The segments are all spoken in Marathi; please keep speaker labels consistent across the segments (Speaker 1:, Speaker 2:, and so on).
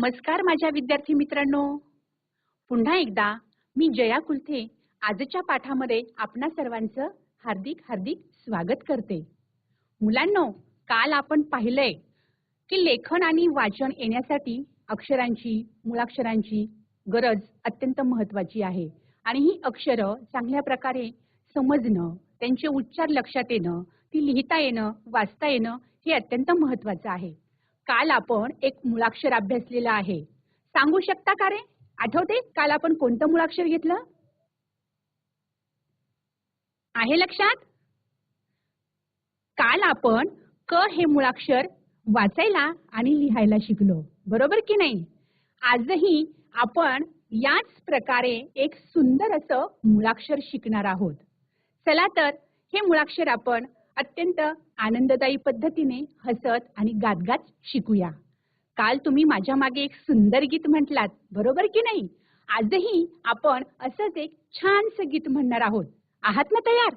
Speaker 1: नमस्कार माझ्या विद्यार्थी मित्रांनो. पुन्हा एकदा मी जया कुलथे आजच्या पाठामध्ये आपणा सर्वांचं हार्दिक हार्दिक स्वागत करते. मुलांनो काल आपण पाहिलंय की लेखन आणि वाचन येण्यासाठी अक्षरांची मुळाक्षरांची गरज अत्यंत महत्वाची आहे. आणि ही अक्षरं चांगल्या प्रकारे समजणं त्यांचे उच्चार लक्षात येणं ती लिहिता येणं वाचता येणं हे अत्यंत महत्वाचं आहे. काल आपण एक मुळाक्षर अभ्यासलेलं आहे. सांगू शकता का रे? आठवते? काल आपण कोणतं मुळाक्षर घेतलं? आहे लक्षात? काल आपण क हे मुळाक्षर वाचायला आणि लिहायला शिकलो. बरोबर की नाही? आजही आपण याच प्रकारे एक सुंदर असं मुळाक्षर शिकणार आहोत. चला तर हे मुळाक्षर आपण अत्यंत आनंददायी पद्धतीने हसत आणि गात शिकूया. काल तुम्ही माझ्या मागे एक सुंदर गीत म्हटलात बरोबर की नाही? आजही आपण असंच एक छानसं गीत म्हणणार आहोत. आहात ना तयार?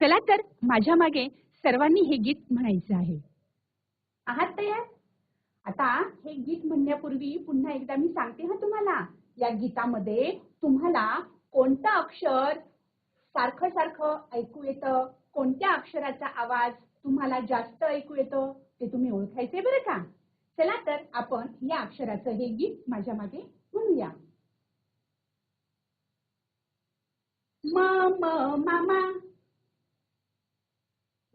Speaker 1: चला तर माझ्या मागे सर्वांनी हे गीत म्हणायचं आहे. आहात तयार? आता हे गीत म्हणण्यापूर्वी पुन्हा एकदा मी सांगते हा तुम्हाला. या गीतामध्ये तुम्हाला कोणतं अक्षर सारखं सारखं ऐकू येतं? कोणत्या अक्षराचा आवाज तुम्हाला जास्त ऐकू येतो ते तुम्ही ओळखायचे बरं का? चला तर आपण या अक्षराचं हे गीत माझ्या मागे म्हणूया म म मामा.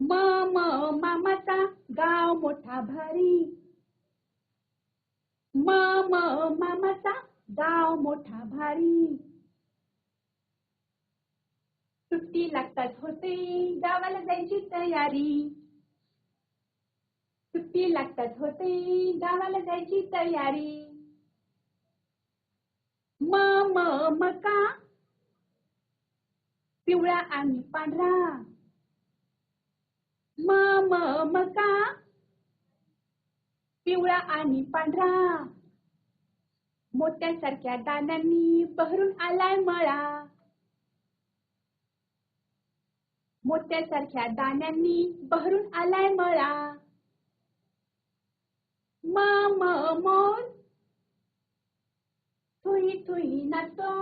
Speaker 1: म म मामाचा गाव मोठा भारी. म म मामाचा गाव मोठा भारी. सुट्टी लागतात. होते गावाला जायची तयारी. सुट्टी लागतात. होते गावाला जायची तयारी. म म मका. पिवळा आणि पांढरा. म म मका. पिवळा आणि पांढरा. मोत्यासारख्या दाण्यांनी बहरून आलाय मळा. मोत्यासारख्या दाण्यांनी बहरून आलाय मळा. म म मोर. थुई थुई नाचतो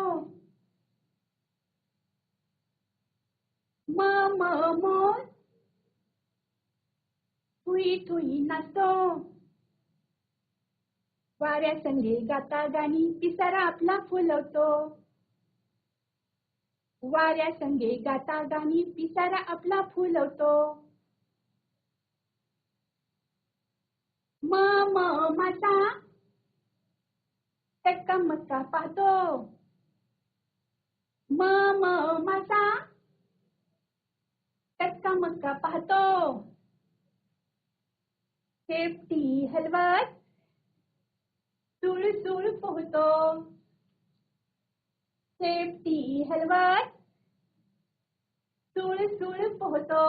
Speaker 1: म म मोर. थुई थुई नाचतो वाऱ्या संगे गाता गाणी पिसारा आपला फुलवतो. संगे गाता गाणी, पिसारा आपला फुलवतो. म म माता टक्का मक्का पाहतो. म म टक्का मक्का पाहतो. शेपटी हलवत सुळ सुळ पोहतो. शेपटी हलवत सुळ सुळ पोहतो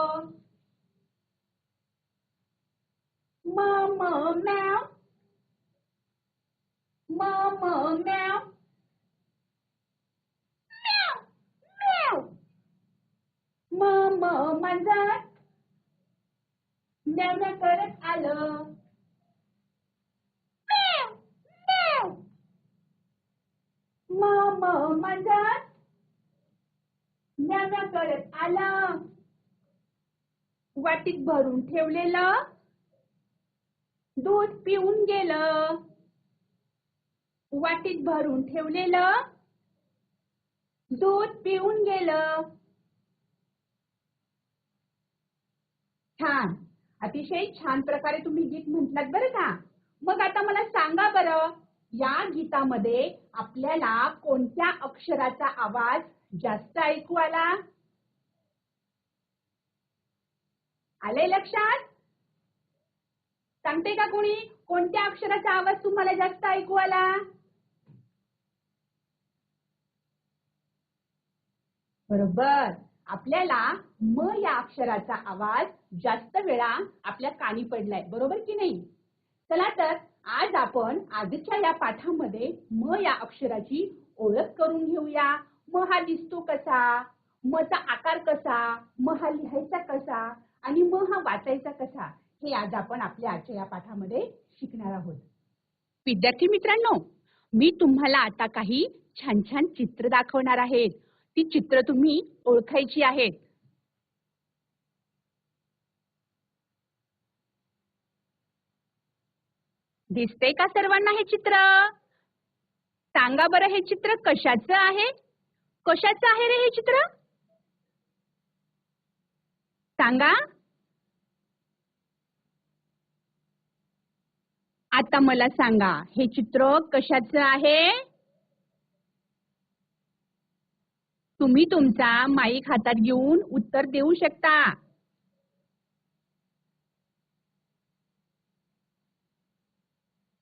Speaker 1: म म मॅव म म मॅव म म मांजर म्याव म्याव करत आलं म म मांजर करत आला. वाटीत भरून ठेवलेलं. दूध पिऊन गेलं. वाटीत भरून ठेवलेलं. दूध पिऊन गेलं. छान. अतिशय छान प्रकारे तुम्ही गीत म्हटलात बरं का. मग आता मला सांगा बरं या गीतामध्ये आपल्याला कोणत्या अक्षराचा आवाज जास्त ऐकू आला आले लक्षात? सांगते का कोणी? कोणत्या अक्षराचा आवाज तुम्हाला जास्त ऐकू आला बरोबर. आपल्याला म या अक्षराचा आवाज जास्त वेळा आपल्या कानी पडलाय. बरोबर की नाही? चला तर आज आपण आजच्या या पाठामध्ये म या अक्षराची ओळख करून घेऊया. म हा दिसतो कसा? मचा आकार कसा? म हा लिहायचा कसा? आणि म हा वाचायचा कसा? हे आज आपण आपल्या आजच्या या पाठामध्ये शिकणार आहोत. विद्यार्थी मित्रांनो मी तुम्हाला आता काही छान छान चित्र दाखवणार आहेत ती चित्र तुम्ही ओळखायची आहेत. दिसते का सर्वांना हे चित्र? सांगा बरं हे चित्र कशाचं आहे? कशाचं आहे रे हे चित्र? सांगा. आता मला सांगा हे चित्र कशाचं आहे? तुम्ही तुमचा माईक हातात घेऊन उत्तर देऊ शकता.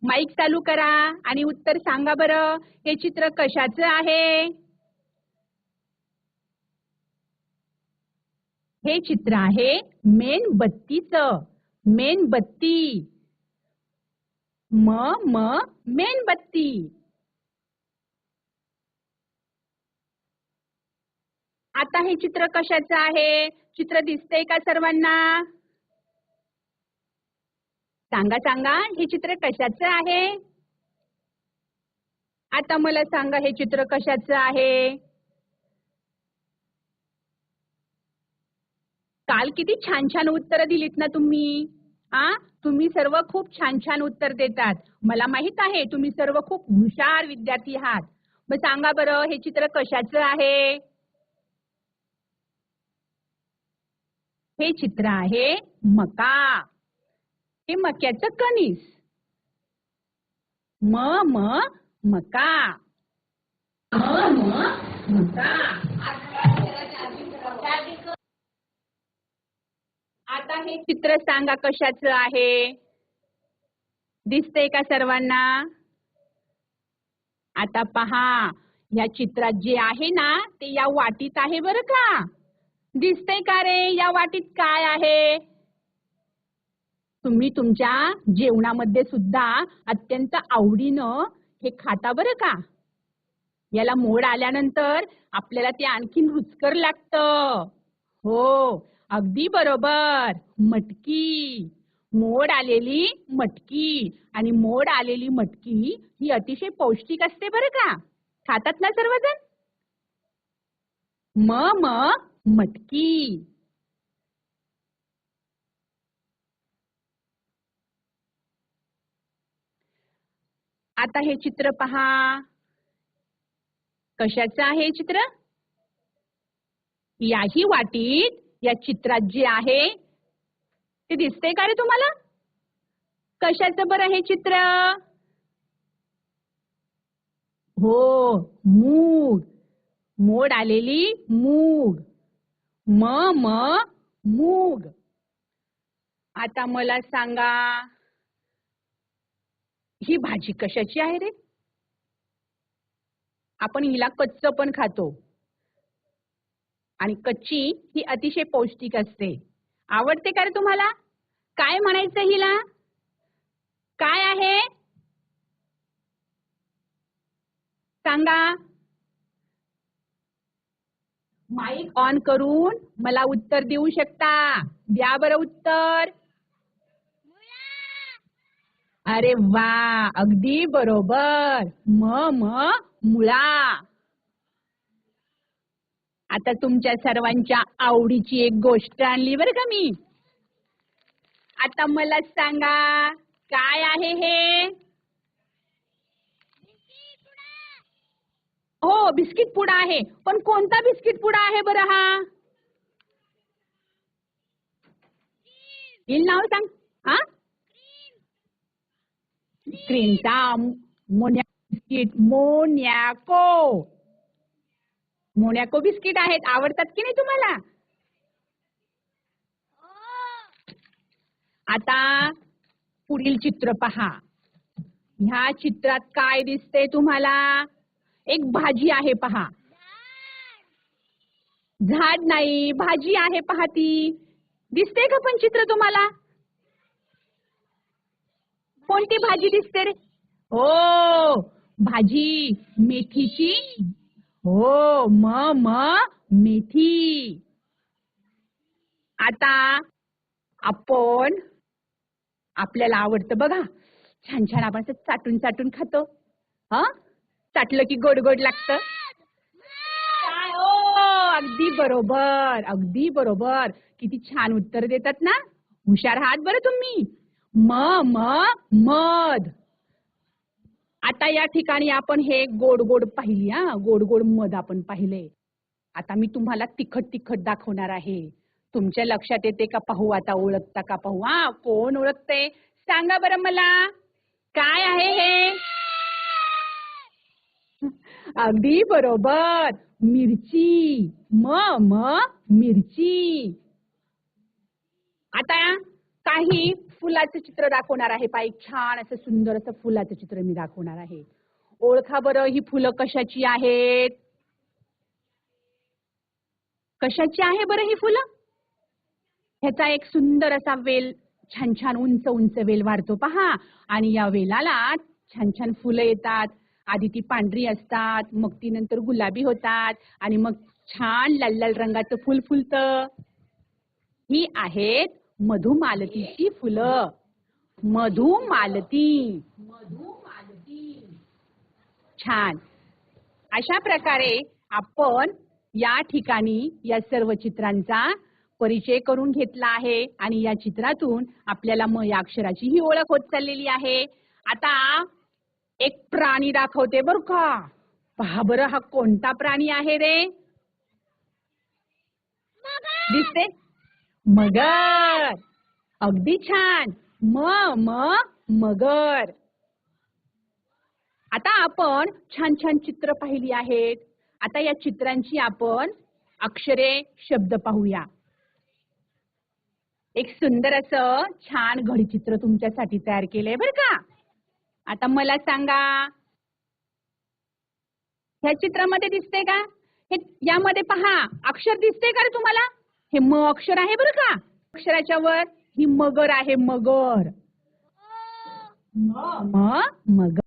Speaker 1: माईक चालू करा आणि उत्तर सांगा बरं. हे चित्र कशाचं आहे? हे चित्र आहे मेणबत्तीचं. मेणबत्ती. म म मेणबत्ती. आता हे चित्र कशाचं आहे? चित्र दिसतंय का सर्वांना? सांगा सांगा हे चित्र कशाचं आहे? आता मला सांगा हे चित्र कशाचं आहे? काल किती छान छान उत्तरं दिलीत ना तुम्ही. आ? तुम्ही सर्व खूप छान छान उत्तर देतात. मला माहीत आहे तुम्ही सर्व खूप हुशार विद्यार्थी आहात. मग सांगा बरं हे चित्र कशाचं आहे? हे चित्र आहे मका. हे मक्याचं कणीस. म म मका. म म मका. आता हे चित्र सांगा कशाचं आहे? दिसतंय का सर्वांना? आता पहा या चित्रात जे आहे ना ते या वाटीत आहे बरं का? दिसतंय का रे या वाटीत काय आहे? तुम्ही तुमच्या जेवणामध्ये सुद्धा अत्यंत आवडीनं हे खाता बरं का? याला मोड आल्यानंतर आपल्याला ते आणखीन रुचकर लागतं. हो अगदी बरोबर. मटकी. मोड आलेली मटकी आणि मोड आलेली मटकी ही अतिशय पौष्टिक असते बरं का? खातात ना सर्वजण? म मटकी. आता हे चित्र पहा. कशाचं आहे हे चित्र? याही वाटीत या चित्रात जे आहे ते दिसतंय का रे तुम्हाला? कशाचं बरं हे चित्र? हो मूग. मोड आलेली मूग. म म मूग. आता मला सांगा ही भाजी कशाची आहे रे? आपण हिला कच्च पण खातो. आणि कच्ची ही अतिशय पौष्टिक असते. आवडते का रे तुम्हाला? काय म्हणायचं हिला? काय आहे? सांगा. माईक ऑन करून मला उत्तर देऊ शकता. द्या बरं उत्तर. अरे वा अगदी बरोबर. म म मुळा. आता तुमच्या सर्वांच्या आवडीची एक गोष्ट आणली बरं का मी. आता मला सांगा काय आहे हे? हो बिस्किट पुडा आहे. पण कोणता बिस्किट पुडा आहे बरं हा? येईल नाव सांग. हा? क्रीमचा बिस्किट मोन्याको. मोन्याको बिस्किट आहेत. आवडतात की नाही तुम्हाला? आता पुढील चित्र पहा. ह्या चित्रात काय दिसते तुम्हाला? एक भाजी आहे पहा. झाड नाही भाजी आहे पहा ती. दिसते का पण चित्र तुम्हाला? कोणती भाजी दिसते रे? हो भाजी मेथीची. हो म म मेथी. आता आपण आपल्याला आवडतं बघा छान छान आपण असं चाटून चाटून खातो. हा? चाटलं की गोड गोड लागतं. हो? अगदी बरोबर अगदी बरोबर. किती छान उत्तर देतात ना? हुशार आहात बरं तुम्ही. म म मध. आता या ठिकाणी आपण हे गोड गोड पाहिली हा? गोड गोड मध आपण पाहिले. आता मी तुम्हाला तिखट तिखट दाखवणार आहे. तुमच्या लक्षात येते का पाहू? आता ओळखता का पाहू? हा कोण ओळखते? सांगा बरं मला. काय आहे हे? अगदी बरोबर. मिरची. म म मिरची. आता काही फुलाचं चित्र दाखवणार आहे. पा एक छान असं सुंदर असं फुलाचं चित्र मी दाखवणार आहे. ओळखा बरं ही फुलं कशाची आहेत? कशाची आहे बरं ही फुलं? ह्याचा एक सुंदर असा वेल छान छान उंच उंच वेल वाढतो. पहा आणि या वेलाला छान छान फुलं येतात. आधी ती पांढरी असतात मग ती नंतर गुलाबी होतात आणि मग छान लाल लाल रंगाचं फुल फुलतं. ही आहेत मधुमालतीची फुलं. मधुमालती. मधुमालती छान. अशा प्रकारे आपण या ठिकाणी या सर्व चित्रांचा परिचय करून घेतला आहे आणि या चित्रातून आपल्याला म या अक्षराची ही ओळख होत चाललेली आहे. आता एक प्राणी दाखवते बर का. पहा बरं हा कोणता प्राणी आहे रे? दिसते? मगर. अगदी छान. म म मगर. आता आपण छान छान चित्र पाहिली आहेत. आता या चित्रांची आपण अक्षरे शब्द पाहूया. एक सुंदर असं छान घडीचित्र तुमच्यासाठी तयार केलंय बर का? आता मला सांगा ह्या चित्रामध्ये दिसते का? हे यामध्ये पहा अक्षर दिसते का रे तुम्हाला? हे म अक्षर आहे बरं का? अक्षराच्या वर ही मगर आहे मगर. म. म मगर.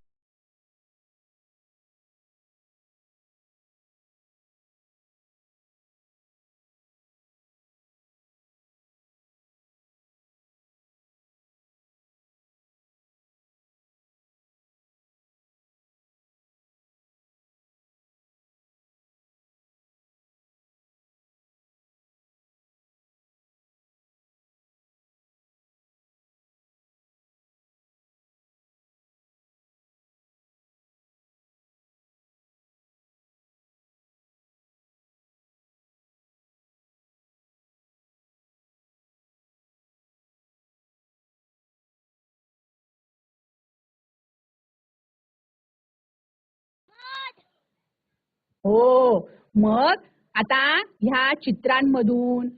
Speaker 1: हो. मग आता ह्या चित्रांमधून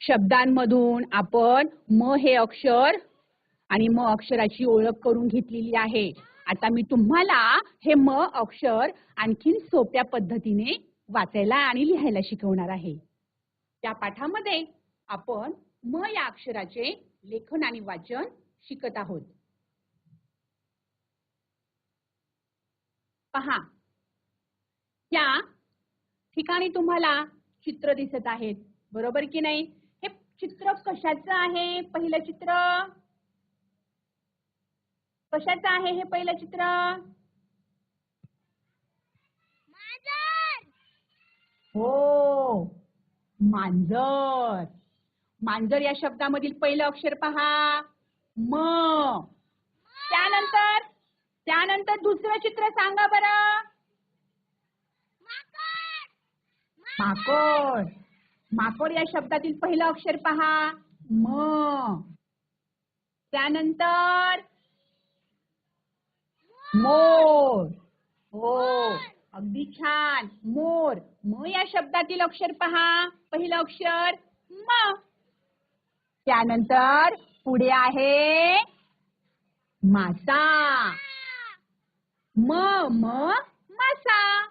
Speaker 1: शब्दांमधून आपण म हे अक्षर आणि म अक्षराची ओळख करून घेतलेली आहे. आता मी तुम्हाला हे म अक्षर आणखीन सोप्या पद्धतीने वाचायला आणि लिहायला शिकवणार आहे. त्या पाठामध्ये आपण म या अक्षराचे लेखन आणि वाचन शिकत आहोत. पहा या ठिकाणी तुम्हाला चित्र दिसत आहेत. बरोबर की नाही? हे चित्र कशाचं आहे? पहिलं चित्र? कशाचं आहे हे पहिलं चित्र? हो मांजर. मांजर या शब्दामधील पहिलं अक्षर पहा. म. त्यानंतर त्यानंतर दुसरं चित्र सांगा बरं. माकोड. माकोड या शब्दातील पहिलं अक्षर पहा. म. त्यानंतर मोर. हो. अगदी छान. मोर. म या शब्दातील अक्षर पहा. पहिलं अक्षर म. त्यानंतर पुढे आहे मासा. म म मासा.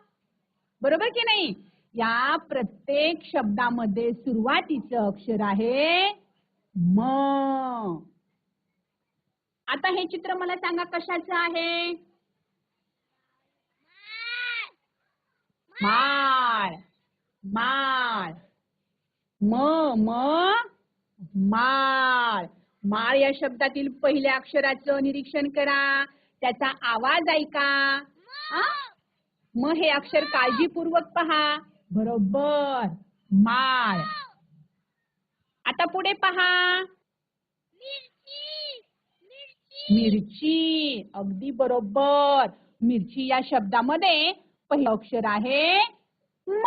Speaker 1: बरोबर की नाही? या प्रत्येक शब्दामध्ये सुरुवातीचं अक्षर आहे म. आता हे चित्र मला सांगा कशाचं आहे? माळ. माळ. म म माळ. माळ या शब्दातील पहिल्या अक्षराचं निरीक्षण करा. त्याचा आवाज ऐका? मग हे अक्षर काळजीपूर्वक पहा. बरोबर. माळ. आता पुढे पहा. मिरची. अगदी बरोबर. मिरची या शब्दामध्ये पहिलं अक्षर आहे म.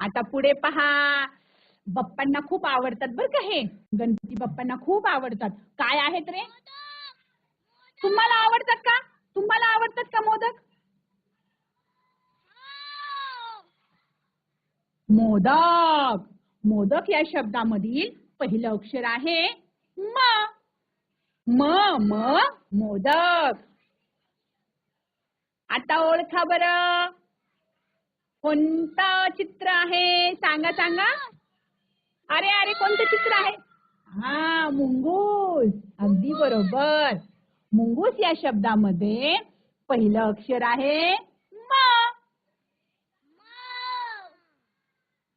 Speaker 1: आता पुढे पहा. बाप्पांना खूप आवडतात बरं का हे. गणपती बाप्पांना खूप आवडतात. काय आहेत रे? तुम्हाला आवडतात का? तुम्हाला आवडतात का मोदक? मोदक. मोदक या शब्दामधील पहिलं अक्षर आहे म. म म मोदक. आता ओळखा बर. कोणतं चित्र आहे? सांगा सांगा. अरे अरे कोणतं चित्र आहे? हा मुंगूस. अगदी बरोबर. मुंगूस या शब्दामध्ये पहिलं अक्षर आहे म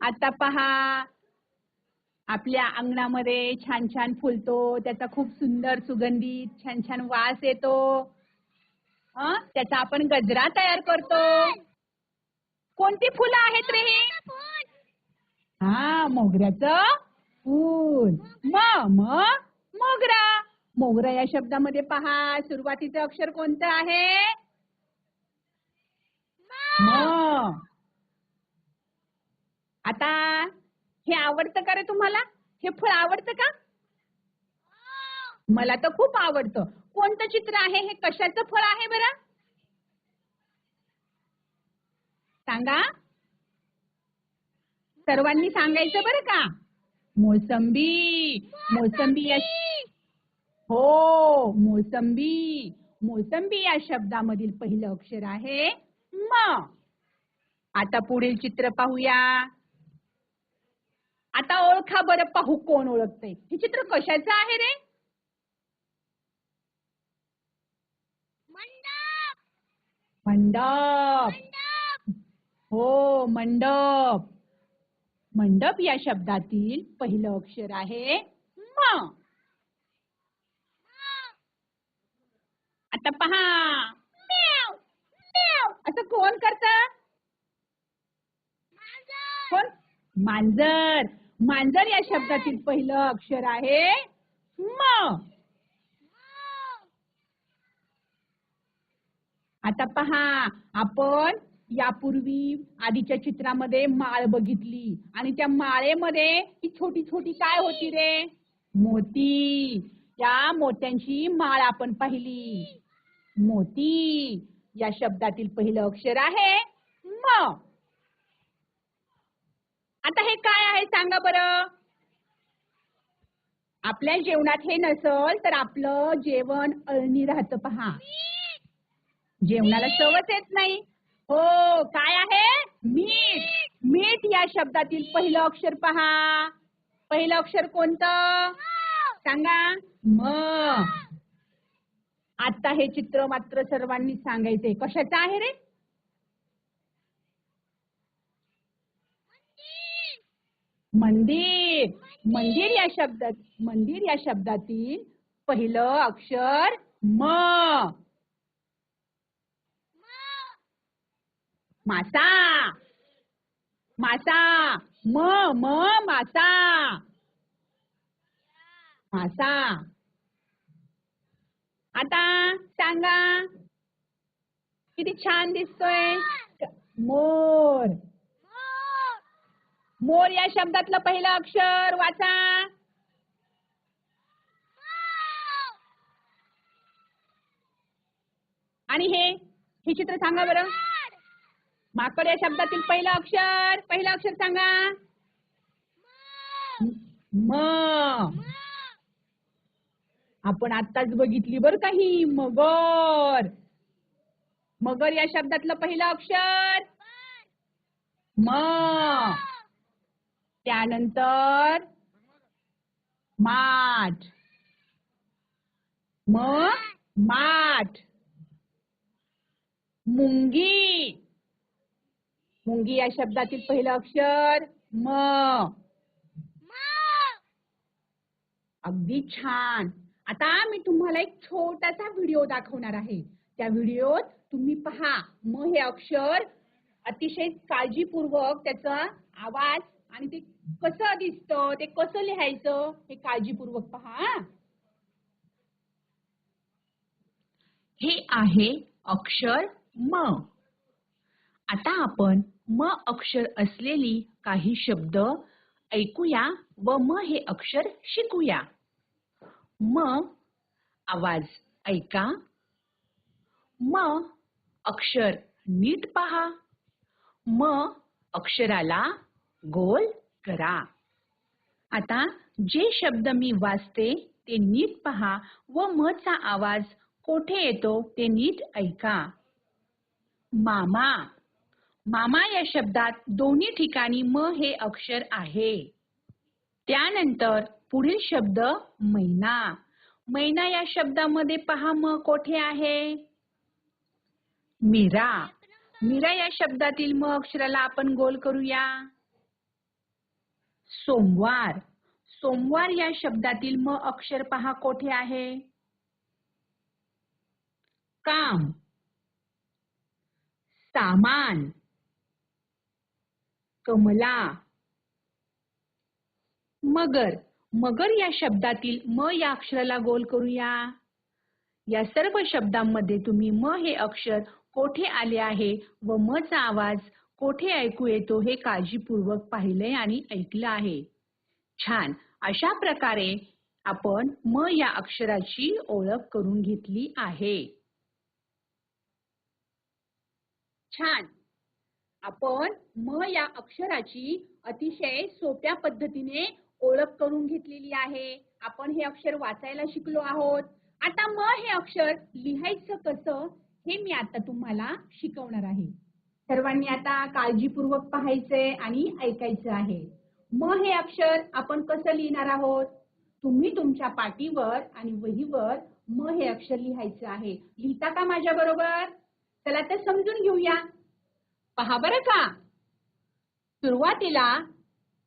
Speaker 1: आता पहा आपल्या अंगणामध्ये छान छान फुलतो त्याचा खूप सुंदर सुगंधित छान छान वास येतो. त्याचा आपण गजरा तयार करतो. कोणती फुलं आहेत रे हे? हा मोगऱ्याचं फूल. म म मोगरा. मोगरा या शब्दामध्ये पहा सुरुवातीचं अक्षर कोणतं आहे? म. आता हे आवडतं का रे तुम्हाला? हे फळ आवडतं का? मला तर खूप आवडतं. कोणतं चित्र आहे? हे कशाचं फळ आहे बरं? सांगा. सर्वांनी सांगायचं बरं का? मोसंबी. मोसंबी या हो मोसंबी. मोसंबी या शब्दामधील पहिलं अक्षर आहे म. आता पुढील चित्र पाहूया. आता ओळखा बरं पाहू कोण ओळखते हे चित्र कशाचं आहे रे? मंडप! हो मंडप. मंडप या शब्दातील पहिलं अक्षर आहे म. आता पहा. असं कोण करत? कोण? मांजर. मांजर या शब्दातील पहिलं अक्षर आहे म. आता पहा आपण यापूर्वी आधीच्या चित्रामध्ये माळ बघितली आणि त्या माळेमध्ये ही छोटी छोटी काय होती रे? मोती. या मोत्यांची माळ आपण पाहिली. मोती. या शब्दातील पहिलं अक्षर आहे म. आता हे काय आहे सांगा बरं. आपल्या जेवणात हे नसल तर आपलं जेवण अळणी राहतं पहा. जेवणाला चवच येत नाही. हो काय आहे? मीठ. मीठ. या शब्दातील पहिलं अक्षर पहा. पहिलं अक्षर कोणतं? सांगा. म. आता हे चित्र मात्र सर्वांनी सांगायचंय. कशाचं आहे रे? मंदिर. मंदिर या शब्दात मंदिर या शब्दातील पहिलं अक्षर म. मासा. मासा. म म मासा. मासा. आता सांगा. किती छान दिसतोय. मोर. मोर या शब्दातलं पहिलं अक्षर वाचा. आणि हे हे चित्र सांगा बरं. माकड या शब्दातील पहिलं अक्षर पहिलं अक्षर सांगा. म. आपण आत्ताच बघितली बर का ही मगर. मगर या शब्दातलं पहिलं अक्षर. म. त्यानंतर माठ. म माठ. मुंगी. मुंगी या शब्दातील पहिलं अक्षर म. अगदी छान. आता मी तुम्हाला एक छोटासा व्हिडिओ दाखवणार आहे. त्या व्हिडिओत तुम्ही पहा म हे अक्षर अतिशय काळजीपूर्वक त्याचा आवाज आणि ते कसं दिसतं? ते कसं लिहायचं? हे काळजीपूर्वक पहा हे. आहे अक्षर म. आता आपण म अक्षर असलेली काही शब्द ऐकूया व म हे अक्षर शिकूया. म आवाज ऐका. म अक्षर नीट पहा. म अक्षराला गोल करा. आता जे शब्द मी वाचते ते नीट पहा व म चा आवाज कोठे येतो ते नीट ऐका. मामा. मामा या शब्दात दोन्ही ठिकाणी म हे अक्षर आहे. त्यानंतर पुढील शब्द मैना. मैना या शब्दामध्ये पहा म कोठे आहे? मीरा. मीरा या शब्दातील म अक्षराला आपण गोल करूया. सोमवार. सोमवार या शब्दातील म अक्षर पहा कोठे आहे? काम. सामान. कमला. मगर. मगर या शब्दातील म या अक्षराला गोल करूया. या सर्व शब्दांमध्ये तुम्ही म हे अक्षर कोठे आले आहे व म चा आवाज कोठे ऐकू येतो हे काळजीपूर्वक पाहिलंय आणि ऐकलं आहे. छान. अशा प्रकारे आपण म या अक्षराची ओळख करून घेतली आहे. छान. आपण म या अक्षराची अतिशय सोप्या पद्धतीने ओळख करून घेतलेली आहे. आपण हे अक्षर वाचायला शिकलो आहोत. आता म हे अक्षर लिहायचं कसं हे मी आता तुम्हाला शिकवणार आहे. सर्वांनी आता काळजीपूर्वक पाहायचंय आणि ऐकायचं आहे. म हे अक्षर आपण कसं लिहिणार आहोत? तुम्ही तुमच्या पाटीवर आणि वहीवर म हे अक्षर लिहायचं आहे. लिहिता का माझ्या बरोबर? चला तर समजून घेऊया. पहा बरं का. सुरुवातीला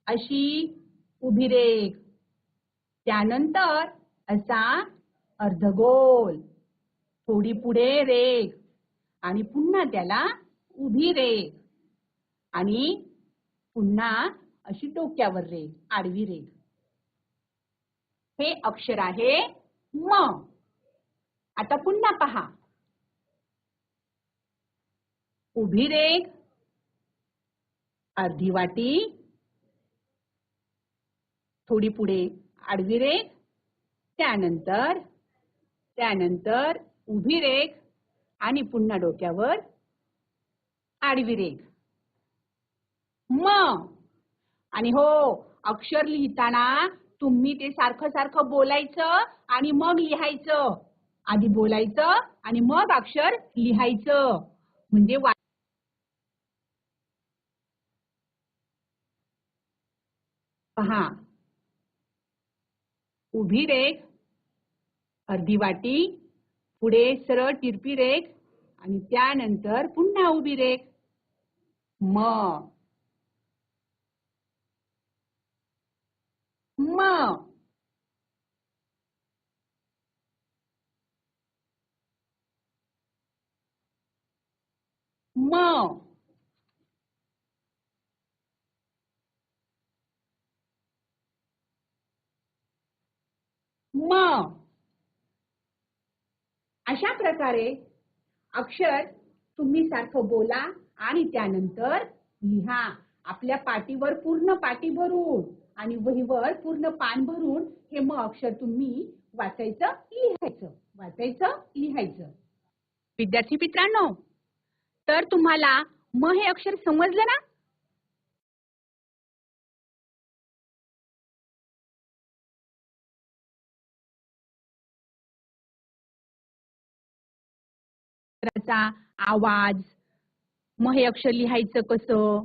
Speaker 1: अशी उभी रेघ. त्यानंतर असा अर्धगोल. थोडी पुढे रेघ. आणि पुन्हा त्याला उभी रेघ. आणि पुन्हा अशी डोक्यावर रेघ आडवी रेघ. हे अक्षर आहे म. आता पुन्हा पहा. उभी रेघ अर्धी वाटी थोडी पुढे आडवी रेघ त्यानंतर त्यानंतर उभी रेघ आणि पुन्हा डोक्यावर आडवी रेघ. म. आणि हो अक्षर लिहिताना तुम्ही ते सारखं सारखं बोलायचं आणि मग लिहायचं. आधी बोलायचं आणि मग अक्षर लिहायचं. म्हणजे वा पहा. उभी रेघ अर्धी वाटी पुढे सरळ तिरपी रेघ आणि त्यानंतर पुन्हा उभी रेघ. म. म. म. म. अशा प्रकारे अक्षर तुम्ही सारखं बोला. आणि त्यानंतर लिहा. आपल्या पाटीवर पूर्ण पाटी भरून आणि वहीवर पूर्ण पान भरून हे मग अक्षर तुम्ही वाचायचं लिहायचं. वाचायचं लिहायचं. विद्यार्थी मित्रांनो तर तुम्हाला म हे अक्षर समजलं ना? आवाज मग हे अक्षर लिहायचं कसं?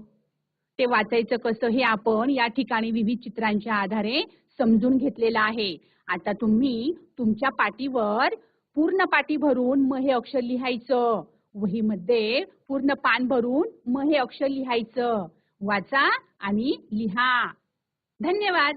Speaker 1: ते वाचायचं कसं? हे आपण या ठिकाणी विविध चित्रांच्या आधारे समजून घेतलेलं आहे. आता तुम्ही तुमच्या पाटीवर पूर्ण पाटी भरून मग हे अक्षर लिहायचं. वहीमध्ये पूर्ण पान भरून मग हे अक्षर लिहायचं. वाचा आणि लिहा. धन्यवाद.